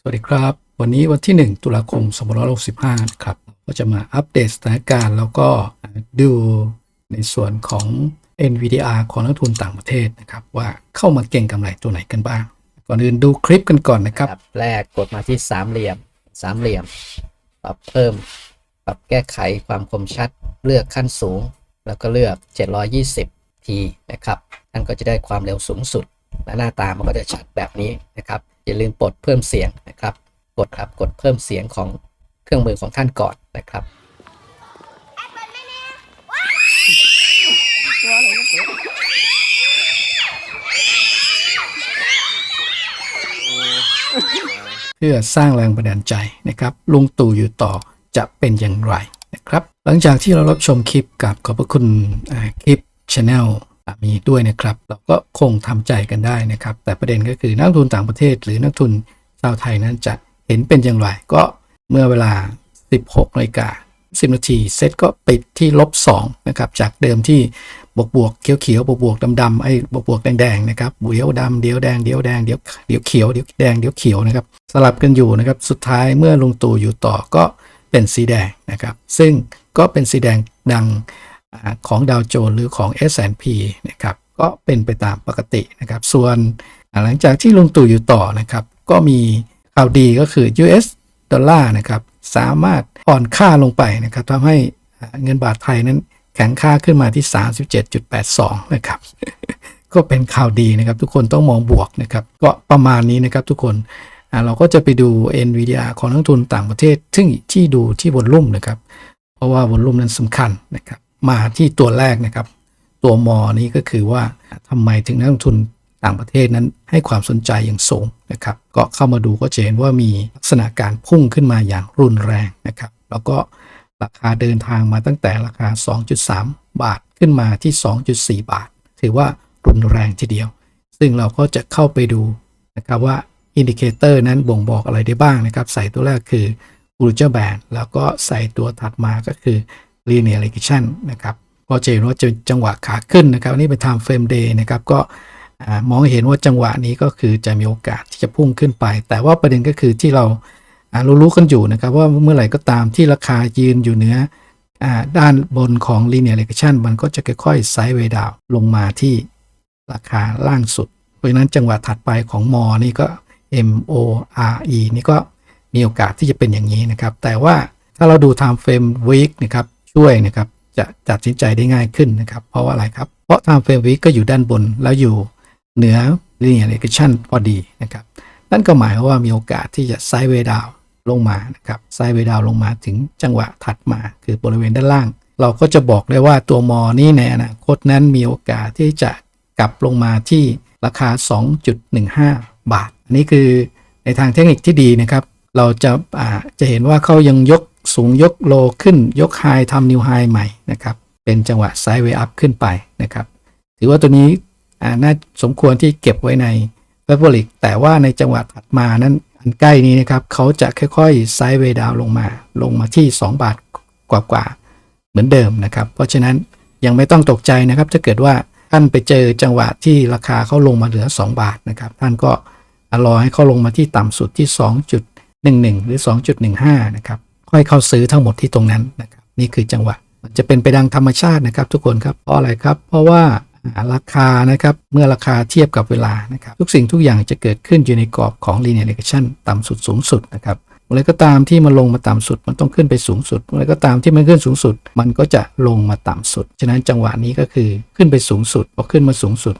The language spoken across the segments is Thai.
สวัสดีครับ วันนี้วันที่ 1 ตุลาคม2565นะครับก็จะมาอัปเดตสถานการณ์แล้วก็ดูในส่วนของ NVDR ของนักทุนต่างประเทศนะครับ ว่าเข้ามาเก่งกำไรตัวไหนกันบ้าง ก่อนอื่นดูคลิปกันก่อนนะครับรบแรกกดมาที่สามเหลี่ยมสามเหลี่ยม ปรับเพิ่ม ปรับแก้ไขความคมชัด เลือกขั้นสูง แล้วก็เลือก 720ทีนะครับท่านก็จะได้ความเร็วสูงสุดและหน้าตามันก็จะชัดแบบนี้นะครับ อย่าลืมปลดเพิ่มเสียงนะครับ กดครับกดเพิ่มเสียงของเครื่องมือของท่านก่อนนะครับเพื่อสร้างแรงบันดาลใจนะครับ ลุงตู่อยู่ต่อจะเป็นอย่างไรนะครับ หลังจากที่เรารับชมคลิปกับขอบพระคุณอ่าคลิปช anel มีด้วยนะครับ เราก็คงทำใจกันได้นะครับ แต่ประเด็นก็คือนักทุนต่างประเทศ หรือนักทุนชาวไทยนั้นจะเห็นเป็นอย่างไรก็เมื่อเวลา 16นาฬิกา10 นาทีเซ็ตก็ปิดที่ลบ2นะครับจากเดิมที่บวกบวกเขียวเขียวบวกบวกดำดำไอ้บวกบวกแดงแดงนะครับเดี๋ยวดำเดี๋ยวแดงเดี๋ยวแดงเดี๋ยวเดี๋ยวเขียวเดี๋ยวแดงเดี๋ยวเขียวนะครับสลับกันอยู่นะครับสุดท้ายเมื่อลุงตู่อยู่ต่อก็เป็นสีแดงนะครับ ซึ่งก็เป็นสีแดงดัง ของดาวโจนส์หรือของ S&P นะครับก็เป็นไปตามปกตินะครับ ส่วนหลังจากที่ลงตู่อยู่ต่อนะครับ ก็มีข่าวดีก็คือ US ดอลลาร์นะครับสามารถอ่อนค่าลงไปนะครับทำให้เงินบาทไทยนั้นแข็งค่าขึ้นมาที่ 37.82 นะครับ ก็เป็นข่าวดีนะครับ ทุกคนต้องมองบวกนะครับ ก็ประมาณนี้นะครับทุกคนเราก็จะไปดู NVIDIA ของนักทุนต่างประเทศ ซึ่งที่ดูที่วอลลุ่มนะครับ เพราะว่าวอลลุ่มนั้นสำคัญนะครับ มาที่ตัวแรกนะครับ ตัวมอนี้ก็คือว่าทำไมถึงนักลงทุนต่างประเทศนั้นให้ความสนใจอย่างสูงนะครับ ก็เข้ามาดูก็จะเห็นว่ามีลักษณะการพุ่งขึ้นมาอย่างรุนแรงนะครับ แล้วก็ราคาเดินทางมาตั้งแต่ราคา 2.3 บาทขึ้นมาที่ 2.4 บาท ถือว่ารุนแรงทีเดียว ซึ่งเราก็จะเข้าไปดูนะครับว่าอินดิเคเตอร์นั้นบ่งบอกอะไรได้บ้างนะครับ ใส่ตัวแรกคือ u l t r a Band แล้วก็ใส่ตัวถัดมาก็คือ Linear Regression นะครับก็จะเห็นว่าจะจังหวะขาขึ้นนะครับอันนี่เป็น time frame day นะครับก็มองเห็นว่าจังหวะนี้ก็คือจะมีโอกาสที่จะพุ่งขึ้นไป แต่ว่าประเด็นก็คือที่เราอ่ารู้ๆกันอยู่นะครับว่าเมื่อไหร่ก็ตามที่ราคายืนอยู่เหนืออด้านบนของ linear regression มันก็จะค่อยๆไซด์เวดาวลงมาที่ราคาล่างสุด เพราะฉะนั้นจังหวะถัดไปของมอนี่ก็ M O R E นี่ก็มีโอกาสที่จะเป็นอย่างนี้นะครับ แต่ว่าถ้าเราดู time frame week นะครับ ช่วยนะครับ จะตัดสินใจได้ง่ายขึ้นนะครับ เพราะว่าอะไรครับ เพราะ time frame week ก็อยู่ด้านบนแล้วอยู่เหนือ linear regression พอดีนะครับ นั่นก็หมายว่ามีโอกาสที่จะไซด์เวย์ดาวลงมานะครับไซด์เวย์ดาวลงมาถึงจังหวะถัดมาคือบริเวณด้านล่าง เราก็จะบอกได้ว่าตัวมอนี่ในอนาคตนั้นมีโอกาสที่จะกลับลงมาที่ราคา 2.15 บาท อันนี้คือในทางเทคนิคที่ดีนะครับ เราจะาจะเห็นว่าเขายังยก สูงยกโลขึ้นยกไฮทำนิวไฮใหม่นะครับ เป็นจังหวะไซด์เวย์อัพขึ้นไปนะครับ ถือว่าตัวนี้น่าสมควรที่เก็บไว้ใน f a v o r i t แต่ว่าในจังหวะถัดมานั้นอันใกล้นี้นะครับเขาจะค่อยๆไซด์เวย์ดาวลงมา ลงมาที่ 2 บาทกว่าๆเหมือนเดิมนะครับ เพราะฉะนั้นยังไม่ต้องตกใจนะครับ ถ้าเกิดว่าท่านไปเจอจังหวะที่ราคาเขาลงมาเหลือ 2 บาทนะครับ ท่านก็รอให้เขาลงมาที่ต่ำสุดที่ 2.11 หรือ 2.15 นะครับ ค่อยเข้าซื้อทั้งหมดที่ตรงนั้นนะครับนี่คือจังหวะมันจะเป็นไปดังธรรมชาตินะครับ ทุกคนครับเพราะอะไรครับ เพราะว่าราคานะครับเมื่อราคาเทียบกับเวลานะครับทุกสิ่งทุกอย่างจะเกิดขึ้นอยู่ในกรอบของ linear regression ต่ำสุดสูงสุดนะครับเมื่อไรก็ตามที่มันลงมาต่ำสุด มันต้องขึ้นไปสูงสุดเมื่อไรก็ตามที่มันขึ้นสูงสุด มันก็จะลงมาต่ำสุด ฉะนั้นจังหวะนี้ก็คือขึ้นไปสูงสุดพอขึ้นมาสูงสุด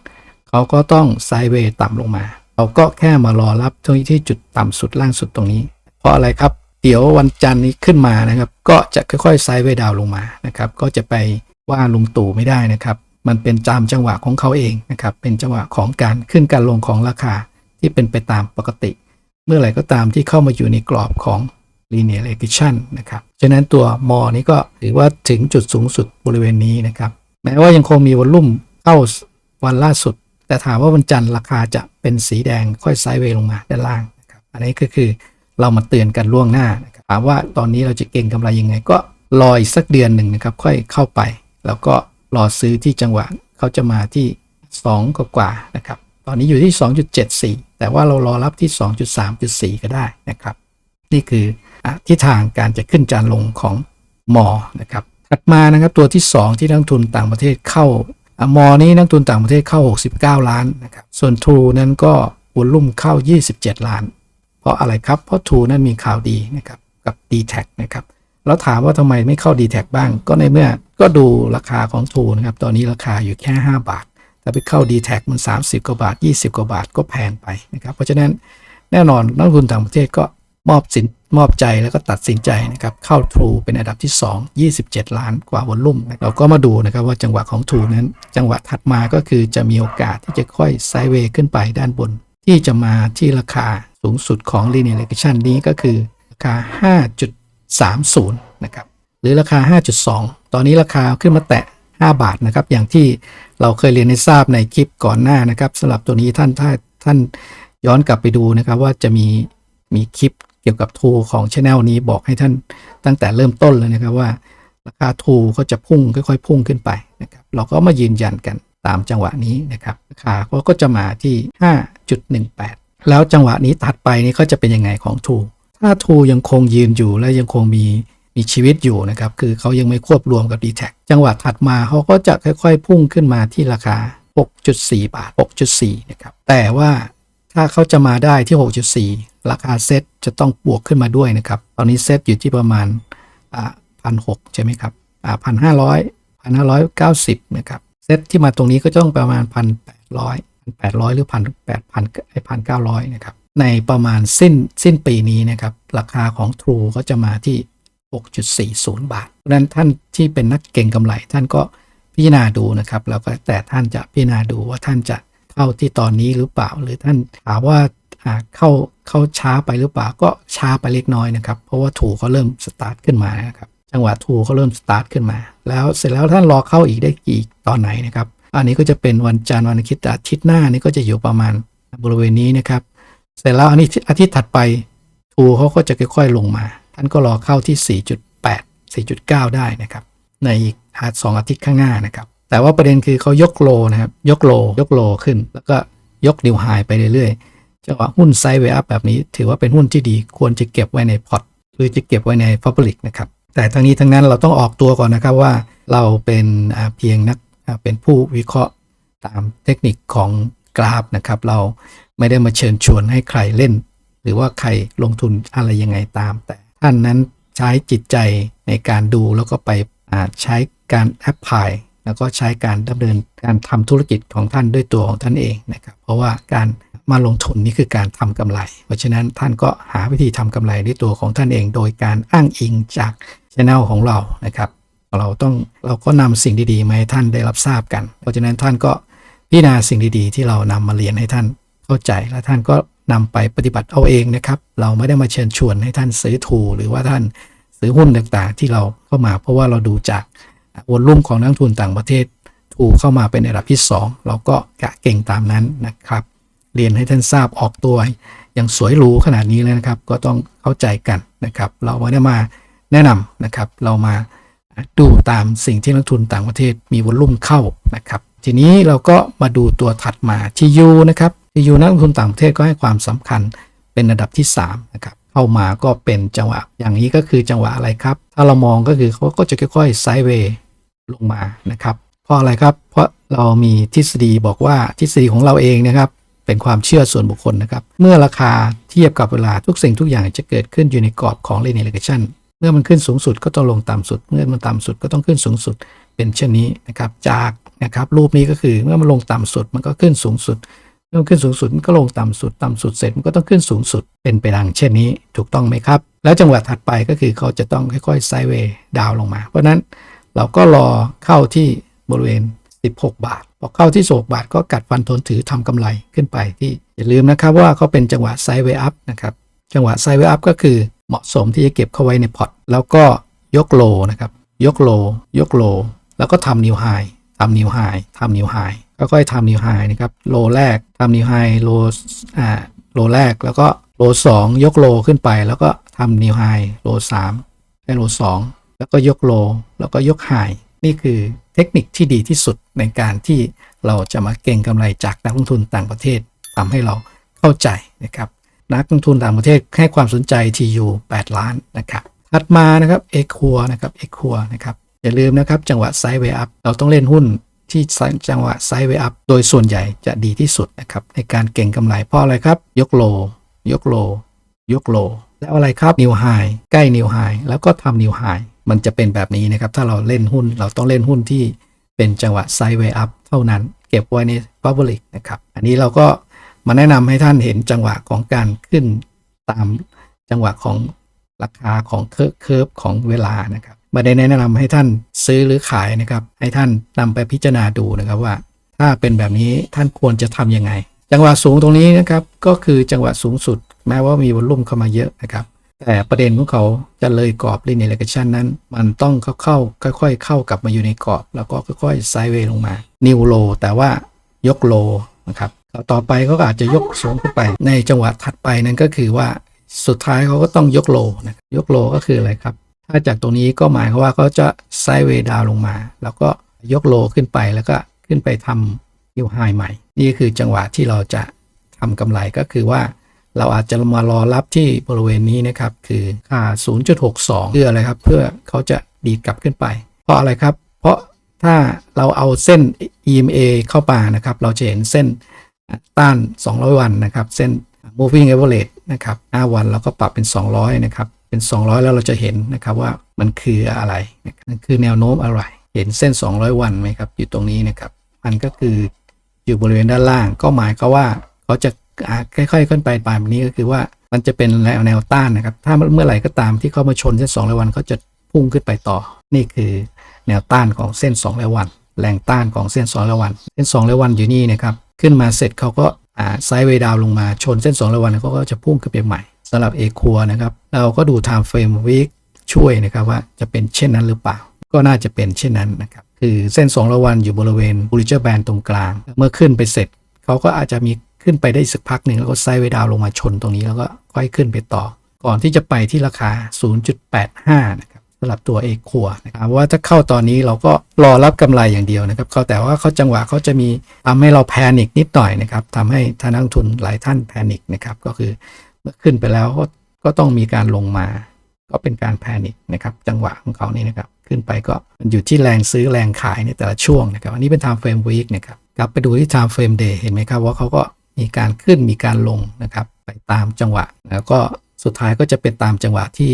เขาก็ต้องไซเวย์ต่ำลงมา เราก็แค่มารอรับที่จุดต่ำสุดล่างสุดตรงนี้ เพราะอะไรครับ เดี๋ยววันจันทร์นี้ขึ้นมานะครับ ก็จะค่อยๆไซด์เวดาวลงมานะครับ ก็จะไปว่าลุงตู่ไม่ได้นะครับ มันเป็นตามจังหวะของเขาเองนะครับ เป็นจังหวะของการขึ้นการลงของราคาที่เป็นไปตามปกติ เมื่อไหร่ก็ตามที่เข้ามาอยู่ในกรอบของ linear regression นะครับ ฉะนั้นตัวมอนี้ก็ถือว่าถึงจุดสูงสุดบริเวณนี้นะครับ แม้ว่ายังคงมีวอลลุ่มเข้าวันล่าสุด แต่ถามว่าวันจันทร์ราคาจะเป็นสีแดงค่อยไซด์เวย์ลงมาด้านล่างนะครับ อันนี้ก็คือ เรามาเตือนกันล่วงหน้านะครับถามว่าตอนนี้เราจะเก็งกำไรยังไง ก็รออีกสักเดือนหนึ่งนะครับ ค่อยเข้าไป แล้วก็รอซื้อที่จังหวะเขาจะมาที่ 2 กว่าๆนะครับ ตอนนี้อยู่ที่แต่ว่าเรารอรับที่ 2.3.4 ก็ได้นะครับ นี่คืออทิศทางการจะขึ้นจานลงของมอนะครับถัดมานะครับตัวที่ 2 ที่นักลงทุนต่างประเทศเข้ามอนี้นักลงทุนต่างประเทศเข้า 69 ล้านนะครับ ส่วน True นั้นก็วอลุ่มเข้า 27 ล้าน เพราะอะไรครับ เพราะ True นั้นมีข่าวดีนะครับกับ d t แทนะครับแล้วถามว่าทำไมไม่เข้า d t แทบ้าง ก็ในเมื่อก็ดูราคาของ True นะครับ ตอนนี้ราคาอยู่แค่ 5 บาทถ้าไปเข้า d t แทมัน 30 กว่าบาท 20 กว่าบาทก็แพงไปนะครับ เพราะฉะนั้นแน่นอนนักลงทุนต่างประเทศก็มอบสินมอบใจแล้วก็ตัดสินใจนะครับเข้า True เป็นอันดับที่ 2 27 ล้านกว่าวอลลุ่ม เราก็มาดูนะครับว่าจังหวะของ True นั้น จังหวะถัดมาก็คือจะมีโอกาสที่จะค่อยไซด์เวย์ขึ้นไปด้านบน ที่จะมาที่ราคาสูงสุดของ linear regression นี้ก็คือราคา 5.30 นะครับ หรือราคา 5.2 ตอนนี้ราคาขึ้นมาแตะ 5 บาทนะครับ อย่างที่เราเคยเรียนให้ทราบในคลิปก่อนหน้านะครับสำหรับตัวนี้ท่านถ้าท่านย้อนกลับไปดูนะครับว่าจะมีมีคลิปเกี่ยวกับทูของช anel นี้บอกให้ท่านตั้งแต่เริ่มต้นเลยนะครับว่า ราคาทูก็จะพุ่งค่อยๆ พุ่งขึ้นไปนะครับเราก็มายืนยันกันตามจังหวะนี้นะครับราคาเขาก็จะมาที่ 5.18 แล้วจังหวะนี้ถัดไปนี้ก็จะเป็นยังไงของทูถ้าทูยังคงยืนอยู่และยังคงมีมีชีวิตอยู่นะครับ คือเขายังไม่ควบรวมกับ d t แทจังหวะถัดมาเขาก็จะค่อยๆ พุ่งขึ้นมาที่ราคา 6.4 บาท 6.4 นะครับ แต่ว่าถ้าเขาจะมาได้ที่ 6.4 ราคาเซ็ตจะต้องบวกขึ้นมาด้วยนะครับ ตอนนี้เซ็ตอยู่ที่ประมาณพันหกใช่ไหมครับพันห้าร้อยพันห้าร้อยเก้าสิบนะครับ เซตที่มาตรงนี้ก็ต้องประมาณพันแปดร้อย แปดร้อยหรือพันแปดพันไอพันเก้าร้อยนะครับ ในประมาณสิ้นสิ้นปีนี้นะครับ ราคาของ True ก็จะมาที่ 6.40 บาทเพราะนั้นท่านที่เป็นนักเก่งกำไรท่านก็พิจารณาดูนะครับ แล้วก็แต่ท่านจะพิจารณาดูว่าท่านจะเข้าที่ตอนนี้หรือเปล่า หรือท่านถามว่าเข้าเข้าช้าไปหรือเปล่าก็ช้าไปเล็กน้อยนะครับ เพราะว่าถูเขาเริ่มสตาร์ทขึ้นมานะครับจังหวะทูเขาเริ่มสตาร์ทขึ้นมา แล้วเสร็จแล้วท่านรอเข้าอีกได้กี่ตอนไหนนะครับ อันนี้ก็จะเป็นวันจันทร์วันอาทิตย์อาทิตย์หน้านี่ก็จะอยู่ประมาณบริเวณนี้นะครับ เสร็จแล้วอันนี้อาทิตย์ถัดไปทูเขาก็จะค่อยๆลงมา ท่านก็รอเข้าที่ 4.8 4.9 ได้นะครับ ในอีกอาสองอาทิตย์ข้างหน้านะครับ แต่ว่าประเด็นคือเขายกโลนะครับ ยกโล ยกโลขึ้น แล้วก็ยกนิวไฮไปเรื่อยๆจังหวะหุ้นไซด์เวอัพแบบนี้ ถือว่าเป็นหุ้นที่ดี ควรจะเก็บไว้ในพอร์ตหรือจะเก็บไว้ใน Public นะครับ แต่ทั้งนี้ทั้งนั้นเราต้องออกตัวก่อนนะครับว่าเราเป็นเพียงนัก เป็นผู้วิเคราะห์ตามเทคนิคของกราฟนะครับ เราไม่ได้มาเชิญชวนให้ใครเล่น หรือว่าใครลงทุนอะไรยังไงตาม แต่ท่านนั้นใช้จิตใจในการดูแล้วก็ไปใช้การแอปพลายแล้วก็ใช้การดำเนินการทำธุรกิจของท่านด้วยตัวของท่านเองนะครับ เพราะว่าการมาลงทุนนี่คือการทำกำไร เพราะฉะนั้นท่านก็หาวิธีทำกำไรด้วยตัวของท่านเอง โดยการอ้างอิงจากช anel ของเรานะครับ เราต้องเราก็นำสิ่งดีๆมาให้ท่านได้รับทราบกัน เพราะฉะนั้นท่านก็พิจารณาสิ่งดีๆ ที่เรานำมาเรียนให้ท่านเข้าใจ และท่านก็นำไปปฏิบัติเอาเองนะครับ เราไม่ได้มาเชิญชวนให้ท่านซื้อถูหรือว่าท่านซื้อหุ้นต่างๆ ที่เราเข้ามา เพราะว่าเราดูจากวอลุ่มของนักทุนต่างประเทศ ถูเข้ามาเป็นอันดับที่ 2 เราก็กะเก่งตามนั้นนะครับ เรียนให้ท่านทราบออกตัวอย่างสวยหรูขนาดนี้เลยนะครับ ก็ต้องเข้าใจกันนะครับ เราไม่ได้มาแนะนำนะครับ เรามา ดูตามสิ่งที่นักทุนต่างประเทศมีวอลุ่มเข้านะครับ ทีนี้เราก็มาดูตัวถัดมา TU นะครับ TU นักลงทุนต่างประเทศก็ให้ความสำคัญเป็นอันดับที่3นะครับเข้ามาก็เป็นจังหวะ อย่างนี้ก็คือจังหวะอะไรครับ ถ้าเรามองก็คือเขาก็จะค่อยๆไซด์เวย์ลงมานะครับเพราะอะไรครับ เพราะเรามีทฤษฎีบอกว่าทฤษฎีของเราเองนะครับเป็นความเชื่อส่วนบุคคลนะครับ เมื่อราคาเทียบกับเวลาทุกสิ่งทุกอย่างจะเกิดขึ้นอยู่ในกรอบของ linear regression เมื่อมันขึ้นสูงสุดก็ต้องลงต่ำสุด เมื่อมันต่ำสุดก็ต้องขึ้นสูงสุด เป็นเช่นนี้นะครับ จากนะครับรูปนี้ก็คือเมื่อมันลงต่ำสุดมันก็ขึ้นสูงสุด เมื่อขึ้นสูงสุดมันก็ลงต่ำสุด ต่ำสุดเสร็จมันก็ต้องขึ้นสูงสุด เป็นไปดังเช่นนี้ถูกต้องไหมครับ แล้วจังหวะถัดไปก็คือเขาจะต้องค่อยๆไซด์เวย์ดาวลงมา เพราะนั้นเราก็รอเข้าที่บริเวณ 16 บาท พอเข้าที่โศกบาทก็กัดฟันทนถือทำกำไรขึ้นไปที่อย่าลืมนะครับว่าเขาเป็นจังหวะไซด์เวย์อัพนะครับ จังหวะไซด์เวย์อัพก็คือ เหมาะสมที่จะเก็บเข้าไว้ในพอร์ตแล้วก็ยกโลนะครับ ยกโล ยกโล แล้วก็ทำนิวไฮทำนิวไฮทำนิวไฮค่อยๆทำนิวไฮนะครับโลแรกทำนิวไฮโลอ่าโลแรกแล้วก็โลสองยกโลขึ้นไป แล้วก็ทำนิวไฮโลสามให้โลสองแล้วก็ยกโล แล้วก็ยกไฮนี่คือเทคนิคที่ดีที่สุดในการที่เราจะมาเก่งกำไรจากนักลงทุนต่างประเทศทำให้เราเข้าใจนะครับ นักลงทุนต่างประเทศให้ความสนใจ TU 8 ล้านนะครับถัดมานะครับเอคัวนะครับเอคัวนะครับอย่าลืมนะครับจังหวะไซด์เวอัพเราต้องเล่นหุ้นที่จังหวะไซด์เวอัพโดยส่วนใหญ่จะดีที่สุดนะครับในการเก่งกำไรเพราะอะไรครับ ยกโล ยกโล ยกโล แล้วอะไรครับนิวไฮใกล้นิวไฮแล้วก็ทำนิวไฮมันจะเป็นแบบนี้นะครับ ถ้าเราเล่นหุ้นเราต้องเล่นหุ้นที่เป็นจังหวะไซด์เวอัพเท่านั้น เก็บไว้ใน Public นะครับ อันนี้เราก็ มาแนะนำให้ท่านเห็นจังหวะของการขึ้นตามจังหวะของราคาของเคอร์ฟของเวลานะครับไม่ได้แนะนำให้ท่านซื้อหรือขายนะครับ ให้ท่านนำไปพิจารณาดูนะครับว่า ถ้าเป็นแบบนี้ท่านควรจะทำยังไง จังหวะสูงตรงนี้นะครับก็คือจังหวะสูงสุด แม้ว่ามีวอลลุ่มเข้ามาเยอะนะครับ แต่ประเด็นของเขาจะเลยกรอบ linear regression นั้น มันต้องเข้าเข้าค่อย ๆ เข้ากลับมาอยู่ในกรอบ แล้วก็ค่อยๆไซด์เวย์ลงมา นิวโลแต่ว่ายกโลนะครับ ต่อไปเขาก็อาจจะยกสูงขึ้นไป ในจังหวะถัดไปนั้นก็คือว่าสุดท้ายเขาก็ต้องยกโลนะครับยกโลก็คืออะไรครับ ถ้าจากตรงนี้ก็หมายความว่าเขาจะไซด์เวย์ดาวลงมา แล้วก็ยกโลขึ้นไปแล้วก็ขึ้นไปทำนิวไฮใหม่ นี่คือจังหวะที่เราจะทำกำไรก็คือว่า เราอาจจะมารอรับที่บริเวณนี้นะครับ คือค่า 0.62 เพื่ออะไรครับ เพื่อเขาจะดีดกลับขึ้นไป เพราะอะไรครับ เพราะถ้าเราเอาเส้น EMA เข้ามานะครับ เราจะเห็นเส้น ต้าน 200 วันนะครับ เส้น moving average นะครับ 5 วันเราก็ปรับเป็น 200 นะครับ เป็น 200 แล้วเราจะเห็นนะครับว่ามันคืออะไรนะครับมันคือแนวโน้มอะไร เห็นเส้น 200 วันไหมครับ อยู่ตรงนี้นะครับ มันก็คืออยู่บริเวณด้านล่าง ก็หมายก็ว่าเขาจะค่อยๆขึ้นไปตามนี้ก็คือว่ามันจะเป็นแนวแนวต้านนะครับ ถ้าเมื่อไหร่ก็ตามที่เขามาชนเส้น 200 วันเขาจะพุ่งขึ้นไปต่อ นี่คือแนวต้านของเส้น 200 วัน แรงต้านของเส้น 200 วัน เส้น 200 วันอยู่นี่นะครับ ขึ้นมาเสร็จเขาก็าไซด์เวดาวลงมาชนเส้น200วันเขาก็จะพุ่งขึ้นไปใหม่สำหรับเอคัวนะครับ เราก็ดู time frame week ช่วยนะครับว่าจะเป็นเช่นนั้นหรือเปล่า ก็น่าจะเป็นเช่นนั้นนะครับ คือเส้น200วันอยู่บริเวณ Bollinger Band ตรงกลาง เมื่อขึ้นไปเสร็จ เขาก็อาจจะมีขึ้นไปได้สักพักหนึ่งแล้วก็ไซด์เวดาวลงมาชนตรงนี้แล้วก็ค่อยขึ้นไปต่อ ก่อนที่จะไปที่ราคา 0.85นะครับ สำหรับตัวเอคัวนะครับว่าถ้าเข้าตอนนี้เราก็รอรับกำไรอย่างเดียวนะครับเขาแต่ว่าเขาจังหวะเขาจะมีทำให้เราแพนิคนิดหน่อยนะครับทำให้ท่านนักทุนหลายท่านแพนิคนะครับก็คือเมื่อขึ้นไปแล้วก็ก็ต้องมีการลงมา ก็เป็นการแพนิคนะครับจังหวะของเขานี่นะครับขึ้นไปก็มันอยู่ที่แรงซื้อแรงขายในแต่ละช่วงนะครับอันนี้เป็น time frame week นะครับกลับไปดูที่ time frame day เห็นไหมครับว่าเขาก็มีการขึ้นมีการลงนะครับไปตามจังหวะแล้วก็สุดท้ายก็จะเป็นตามจังหวะที่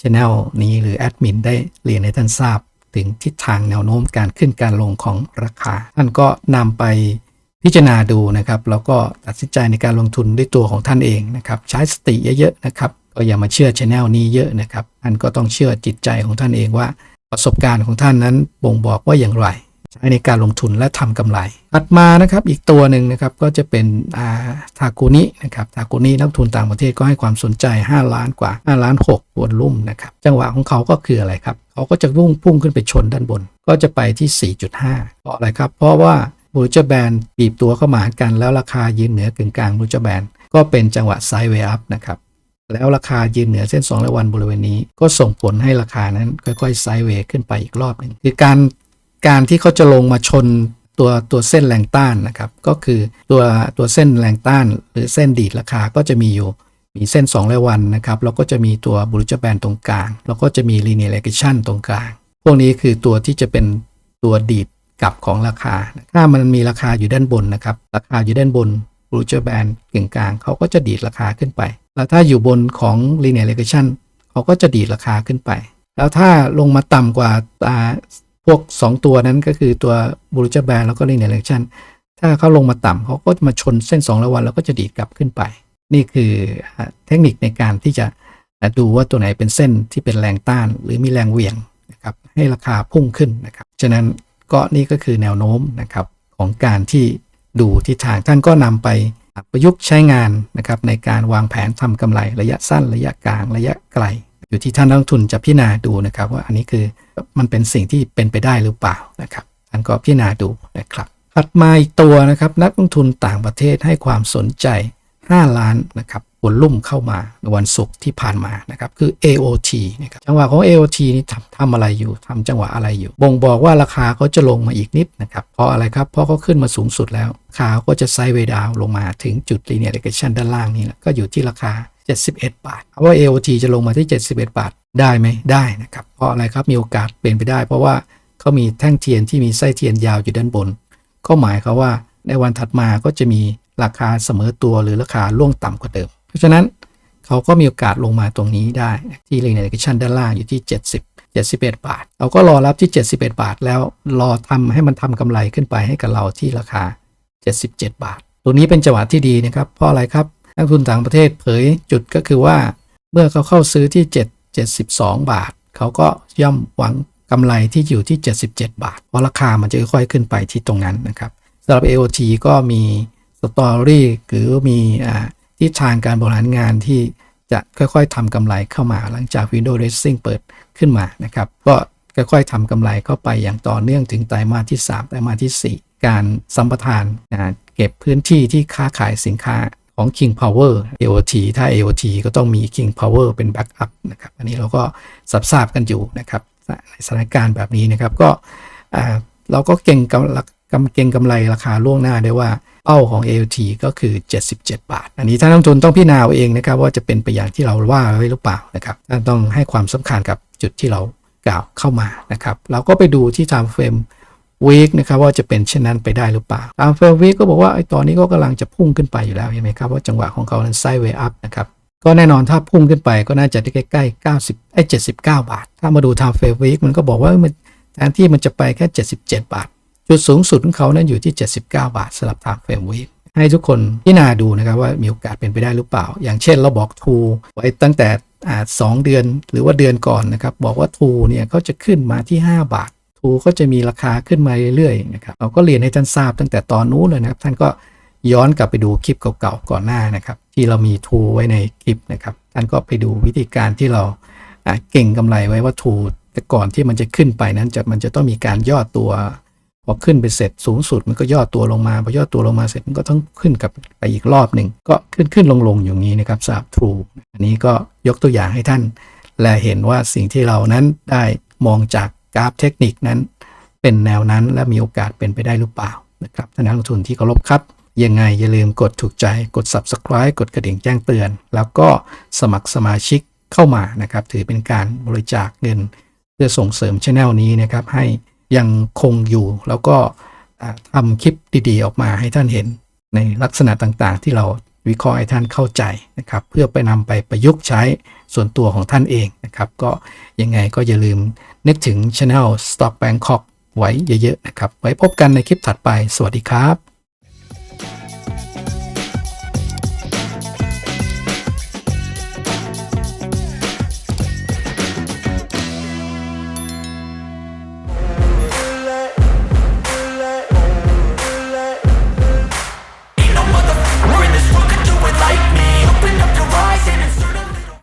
ช n n e l นี้หรือแอดมินได้เรียนให้ท่านทราบ ถึงทิศทางแนวโน้มการขึ้นการลงของราคา ท่านก็นำไปพิจารณาดูนะครับ แล้วก็ตัดสินใจในการลงทุนด้วยตัวของท่านเองนะครับ ใช้สติเยอะๆนะครับก็อย่ามาเชื่อช anel นี้เยอะนะครับท่านก็ต้องเชื่อจิตใจของท่านเองว่า ประสบการณ์ของท่านนั้นบ่งบอกว่าอย่างไร ใช้ในการลงทุนและทำกำไร ถัดมานะครับอีกตัวหนึ่งนะครับก็จะเป็นอาทากุนินะครับทากุนินักทุนต่างประเทศก็ให้ความสนใจ 5 ล้านกว่า 5 ล้าน6วนลุ่มนะครับจังหวะของเขาก็คืออะไรครับเขาก็จะรุ่งพุ่งขึ้นไปชนด้านบน ก็จะไปที่ 4.5 เพราะอะไรครับ เพราะว่าบูจแบนบีบตัวเข้ามาหากันแล้วราคายืนเหนือกึ่งกลางบูจแบนก็เป็นจังหวะไซด์เวย์อัพนะครับแล้วราคายืนเหนือเส้น2และวันบริเวณนี้ ก็ส่งผลให้ราคานั้นค่อยๆไซด์เวย์ขึ้นไปอีกรอบหนึ่งคือการ การที่เขาจะลงมาชนตัวตัวเส้นแรงต้านนะครับก็คือตัวตัวเส้นแรงต้าน หรือเส้นดีดราคาก็จะมีอยู่มีเส้น2และวันนะครับแล้วก็จะมีตัวบูจแบนตรงกลาง แล้วก็จะมี linear regression ตรงกลาง พวกนี้คือตัวที่จะเป็นตัวดีดกลับของราคา ถ้ามันมีราคาอยู่ด้านบนนะครับราคาอยู่ด้านบนบูจแบนกึ่งกลางเขาก็จะดีดราคาขึ้นไป แล้วถ้าอยู่บนของ linear regression เขาก็จะดีดราคาขึ้นไป แล้วถ้าลงมาต่ำกว่าอ่า พวก 2 ตัวนั้นก็คือตัวบูจแบนแล้วก็ linear regression ถ้าเขาลงมาต่ำเขาก็จะมาชนเส้น2ระวันแล้วก็จะดีดกลับขึ้นไป นี่คือเทคนิคในการที่จะดูว่าตัวไหนเป็นเส้นที่เป็นแรงต้าน หรือมีแรงเหวี่ยงนะครับให้ราคาพุ่งขึ้นนะครับฉะนั้นก็นี่ก็คือแนวโน้มนะครับของการที่ดูทิศทางท่านก็นำไปประยุกต์ใช้งานนะครับในการวางแผนทำกำไรระยะสั้นระยะกลางระยะไกล อยู่ที่ท่านนักลงทุนจะพิจารณาดูนะครับ ว่าอันนี้คือมันเป็นสิ่งที่เป็นไปได้หรือเปล่านะครับท่านก็พิจารณาดูนะครับถัดมาอีกตัวนะครับนักลงทุนต่างประเทศให้ความสนใจ 5 ล้านนะครับวอลลุ่มเข้ามาในวันศุกร์ที่ผ่านมานะครับคือ AOT นะครับจังหวะของ AOT นี่ทำทำอะไรอยู่ทำจังหวะอะไรอยู่ บ่งบอกว่าราคาเขาจะลงมาอีกนิดนะครับเพราะอะไรครับ เพราะเขาขึ้นมาสูงสุดแล้วราก็จะไซด์เวดาวลงมาถึงจุด linear regression ด้านล่างนี่แหละก็อยู่ที่ราคา 71 บาทเอาว่า AOT จะลงมาที่ 71 บาทได้ไหมได้นะครับ เพราะอะไรครับมีโอกาสเป็นไปได้ เพราะว่าเขามีแท่งเทียนที่มีไส้เทียนยาวอยู่ด้านบน ก็หมายความว่าในวันถัดมาก็จะมีราคาเสมอตัวหรือราคาล่วงต่ำกว่าเดิม เพราะฉะนั้นเขาก็มีโอกาสลงมาตรงนี้ได้ที่ linear regression ด้านล่างอยู่ที่ 70 71 บาท เราก็รอรับที่ 71 บาท แล้วรอทำให้มันทำกำไรขึ้นไปให้กับเราที่ราคา 77 บาท ตัวนี้เป็นจังหวะที่ดีนะครับ เพราะอะไรครับ นักทุนต่างประเทศเผยจุดก็คือว่า เมื่อเขาเข้าซื้อที่ 7 72 บาท เขาก็ย่อมหวังกำไรที่อยู่ที่ 77 บาท เพราะราคามันจะค่อยขึ้นไปที่ตรงนั้นนะครับสำหรับ AOT ก็มีสตอรี่หรือมีอทิศทางการบริหารงานที่จะค่อยๆทำกำไรเข้ามาหลังจาก Windows Dressing เปิดขึ้นมานะครับ ก็ค่อยๆทำกำไรเข้าไปอย่างต่อเนื่องถึงไตรมาสที่ 3 ไตรมาสทีสี่4 การสัมปทานเก็บพื้นที่ที่ค้าขายสินค้า ของ King Power AOT ถ้า AOT ก็ต้องมี King Power เป็นแบ็กอัพนะครับ อันนี้เราก็สับทราบกันอยู่นะครับในสถานการณ์แบบนี้นะครับ ก็เราก็เก่งกำลังกำเก่งกำไรราคาล่วงหน้าได้ว่าเป้าของ AOT ก็คือ 77 บาท อันนี้ท่านนักลงทุนต้องพิจารณาเอาเองนะครับ ว่าจะเป็นไปอย่างที่เราว่าไว้หรือเปล่านะครับต้องให้ความสำคัญกับจุดที่เรากล่าวเข้ามานะครับ เราก็ไปดูที่ time frame week นะครับว่าจะเป็นเช่นนั้นไปได้หรือเปล่า time frame week ก็บอกว่าไอ้ตอนนี้ก็กำลังจะพุ่งขึ้นไปอยู่แล้วเห็นไหมครับว่าจังหวะของเขานั้น sideways up นะครับก็แน่นอนถ้าพุ่งขึ้นไปก็น่าจะได้ใกล้ๆ90ไอ้79 บาท ถ้ามาดู time frame week มันก็บอกว่ามันแทนที่มันจะไปแค่ 77 บาท จุดสูงสุดของเขานั้นอยู่ที่ 79 บาทสำหรับ time frame week ให้ทุกคนพิจารณาดูนะครับว่ามีโอกาสเป็นไปได้หรือเปล่า อย่างเช่นเราบอกทูไว้ตั้งแต่สองเดือนหรือว่าเดือนก่อนนะครับบอกว่าทูเนี่ยเขาจะขึ้นมาที่ 5 บาท ทูก็จะมีราคาขึ้นมาเรื่อยๆนะครับเราก็เรียนให้ท่านทราบตั้งแต่ตอนนู้นเลยนะครับ ท่านก็ย้อนกลับไปดูคลิปเก่าๆก่อนหน้านะครับ ที่เรามีทูไว้ในคลิปนะครับ ท่านก็ไปดูวิธีการที่เราเก่งกำไรไว้ว่าทูแต่ก่อนที่มันจะขึ้นไปนั้นจะมันจะต้องมีการย่อตัวพอขึ้นไปเสร็จสูงสุดมันก็ย่อตัวลงมาพอย่อตัวลงมาเสร็จมันก็ต้องขึ้นกลับไปอีกรอบหนึ่งก็ขึ้นขึ้นลงลงอย่างนี้นะครับสำหรับ True อันนี้ก็ยกตัวอย่างให้ท่าน และเห็นว่าสิ่งที่เรานั้นได้มองจาก กราฟเทคนิคนั้น เป็นแนวนั้นและมีโอกาสเป็นไปได้หรือเปล่านะครับท่านนักลงทุนที่เคารพครับ ยังไงอย่าลืมกดถูกใจกด subscribe กดกระดิ่งแจ้งเตือน แล้วก็สมัครสมาชิกเข้ามานะครับ ถือเป็นการบริจาคเงิน เพื่อส่งเสริมช anel นี้นะครับ ให้ยังคงอยู่แล้วก็ทำคลิปดีๆ ออกมาให้ท่านเห็นในลักษณะต่างๆ ที่เรา วิเคราะห์ให้ท่านเข้าใจนะครับ เพื่อไปนำไปประยุกต์ใช้ส่วนตัวของท่านเองนะครับ ก็ยังไงก็อย่าลืมนึกถึงช anel Stock Bangkok ไว้เยอะๆนะครับ ไว้พบกันในคลิปถัดไป สวัสดีครับ